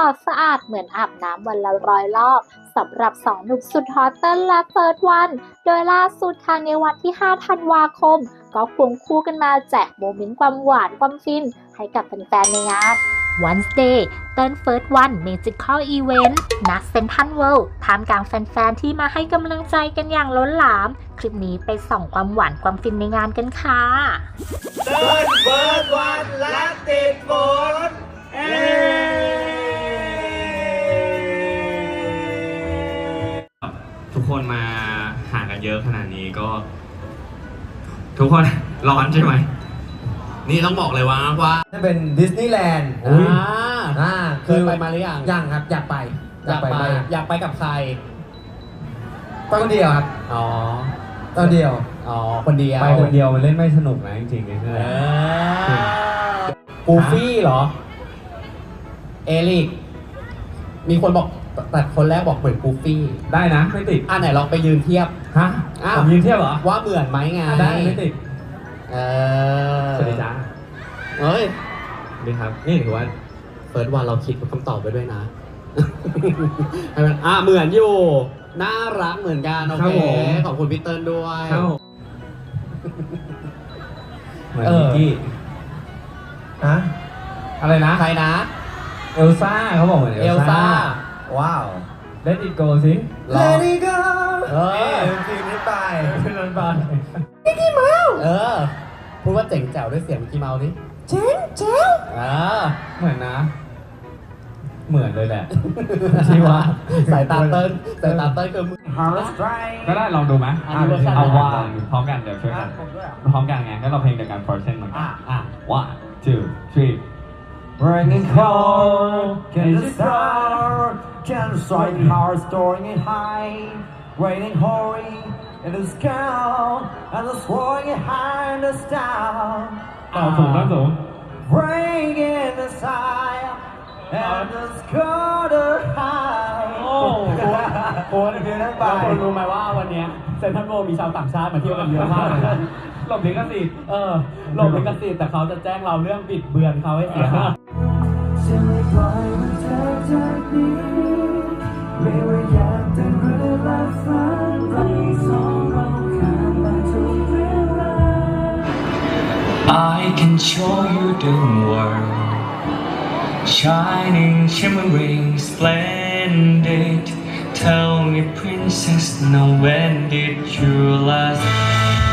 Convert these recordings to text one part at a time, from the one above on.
่อสะอาดเหมือนอาบน้ำวันละร้อยรอบสำหรับสองหนุ่มสุดฮอตเติ้ลและเฟิร์สวัน โดยล่าสุดทางในวันที่ 5 ธันวาคม ก็ควงคู่กันมาแจกโมเมนต์ความหวานความฟิน ให้กับแฟนๆในงาน Wednesday เติ้ลเฟิร์สวัน Magical Event นักเซนทันเวิลด์ท่ามกลางแฟนๆ ที่มาให้กำลังใจกันอย่างล้นหลาม คลิปนี้ไปส่องความหวานความฟินในงานกันค่ะเดินเบิร์ดวันและติดฝนเอ คนมาหากันเยอะขนาดนี้ก็ ทุกคน ร้อนใช่ไหม นี่ต้องบอกเลยว่าว่า จะเป็นดิสนีย์แลนด์อ่าอ่าเคยไปมาหรือยัง ยังครับ อยากไปอยากไปมอยากไปกับใครต้องเดียวครับอ๋อต้องเดียว อ๋อ คนเดียวไปคนเดียวมันเล่นไม่สนุกนะจริงๆเอใช่ไหมอกูฟี่เหรอ เอลิก มีคนบอก แต่คนแรกบอกเหมือนกูฟี่ได้นะไม่ติดอะไหนลองไปยืนเทียบ ฮะอ้าว ผมยืนเทียบเหรอว่าเหมือนไหมไงได้ไม่ติดเออสวัสดีจ้าเอ้ยสวัสดีครับ นี่ถือว่าเฟิร์สวันเราคิดคำตอบไว้ด้วยนะให้มันอะเหมือนอยู่น่ารักเหมือนกันโอครับเคผมขอบคุณพี่เติ้ลด้วยเข้าเหมือนเออนิกกี้ฮะอะไรนะใครนะ เอลซ่าเขาบอกเหมือนเอเอลลซ่าซ่า ว้าว Let it go สิรอ Let it go เออเป็นทีมนี้ไปเป็นรันบาเออ พูดว่าเจ๋งแจ๋วด้วยเสียงกี่เมานี่เจ๋งเจ๋งเออเหมือนนะ เหมือนเลยแหละที่ว่าสายตาเติ้ลสายตาเติ้ลคือมึงก็ได้ลองดูไหมอันนี้เวอร์ชันเอาอะไรว่าพร้อมกันเดี๋ยวช่วยกันพร้อมกันไงก็เราเพลงเดียวกัน Frozen เหมือนกันอะ one two three Raining cold, can you start? Can strike hard, storing it high. Raining hoary in the sky, and the swirling it high in the star. ต่อสูงต่อสูง Rain in the sky, and the sky the high. โอ้โหโอ้ยคือนั่นไปบางคนรู้ไหมว่าวันเนี้ยเซนทรัลโวมีชาวต่างชาติมาเที่ยวกันเยอะมากเลยนะหลบลิขสิทธิ์เออหลบลิขสิทธิ์แต่เขาจะแจ้งเราเรื่องบิดเบือนเขาให้เสียหายจะไม่ปล่อยมันเธอจากนี้ I can show you the world, shining, shimmering, splendid. Tell me, princess, now when did you last?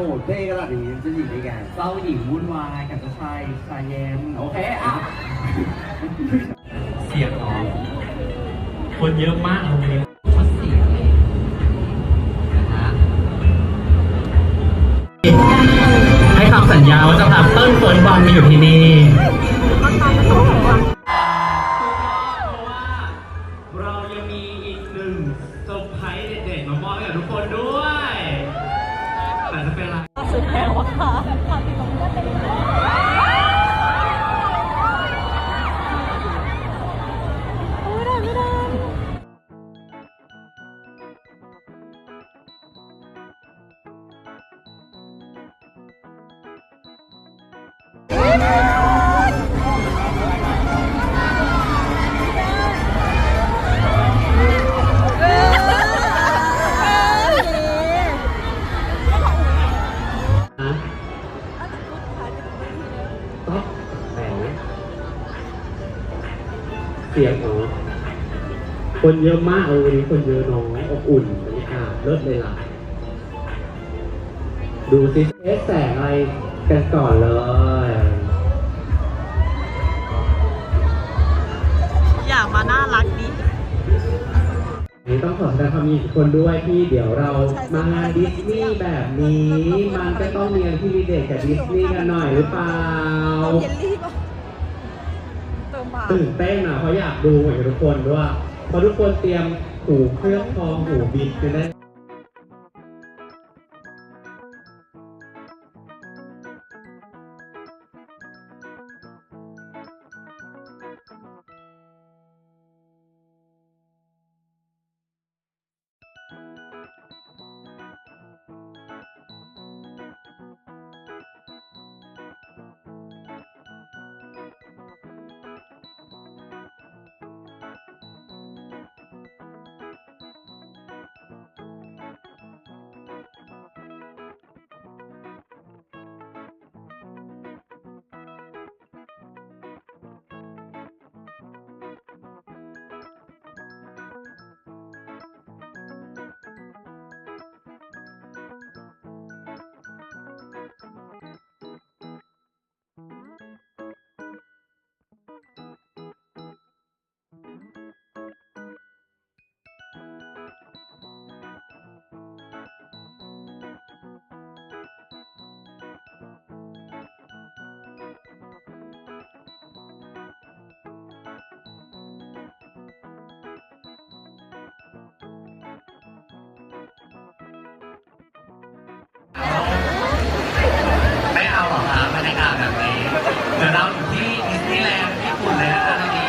อ้โหเท่ขนาดนี้จะหญิงได้ไงเจ้าหญิงวุ่นวายกับเจ้าชายชายเย็นโอเคอะเสียงออกคนเยอะมากโรงเรียนะฮะให้คำสัญญาว่าจะพาเติ้ลเฟิร์นบอลมาอยู่ที่นี่เรายังมีอีกหนึ่งเซอร์ไพรส์เด็ดๆมามอบให้กับทุกคนด้วย อะ เสียงอ๋อคนเยอะมากเอาวันนี้คนเยอะน้อยอบอุ่นบรรยากาศเลิศเลยล่ะ ดูสิเอ๊ะแสงอะไรกันก่อนเลยอยากมาน่ารักดินนี่ต้องขอแสดงความยินดีกับทุกคนด้วยที่เดี๋ยวเรามางานดิสนีย์แบบนี้ มันก็ต้องมีอะไรที่รีเลทกับดิสนีย์กันหน่อยหรือเปล่า เยลลี่ป่ะ ตื่นเต้นอะเพราะอยากดูเหมือนทุกคนด้วยเพราะทุกคนเตรียมหูเครื่องทองหูบิดกันได้ เดี๋ยวเราอยู่ที่ดิสนีย์แลนด์ญี่ปุ่นเลยนะครับตอนนี้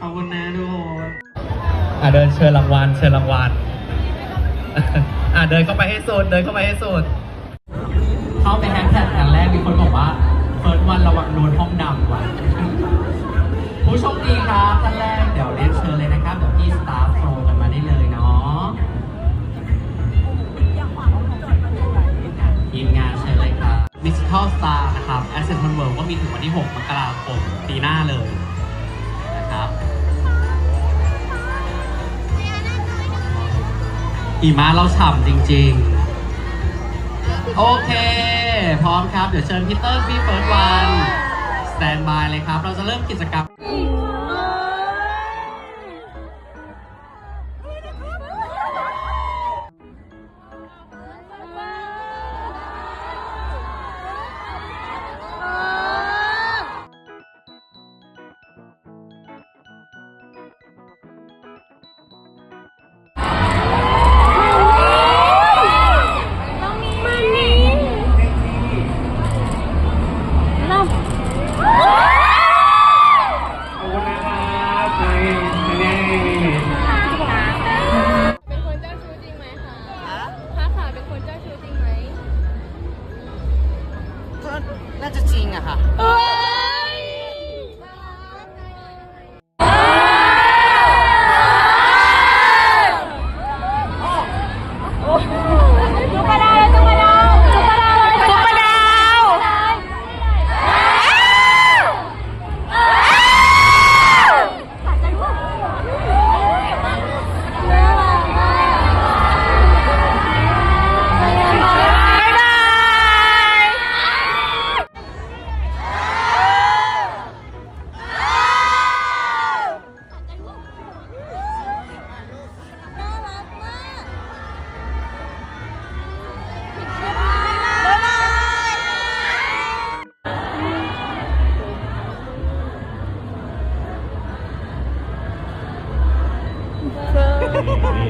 ขอบคุณนะทุกคนอะเดินเชิญรางวัลเชิญรางวัลอะเดินเข้าไปให้สุดเดินเข้าไปให้สุดเข้าไปแฮชแท็กครั้งแรกมีคนบอกว่าเฟิร์สวันระวังโดนห้องดำว่ะ t a l Star นะครับ Asset One World ก็มีถึงวันที่ 6 มกราคมปีหน้าเลยนะครับหิมะเราฉ่ำจริงๆ โอเค พร้อมครับ เดี๋ยวเชิญพีเตอร์พี่เฟิร์สวัน สแตนบายเลยครับ เราจะเริ่มกิจกรรม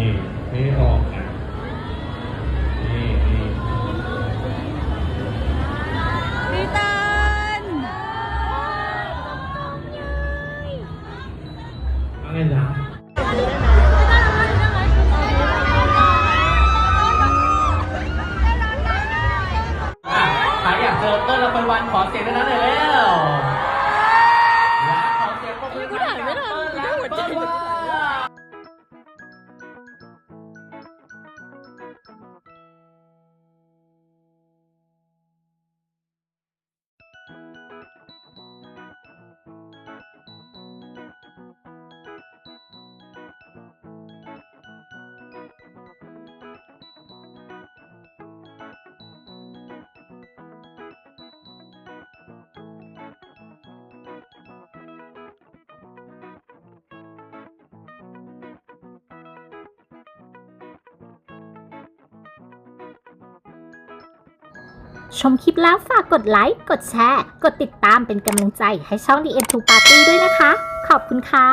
นี่นี่อ ชมคลิปแล้วฝากกดไลค์ กดแชร์ กดติดตามเป็นกำลังใจให้ช่อง The End to Party ด้วยนะคะ ขอบคุณค่ะ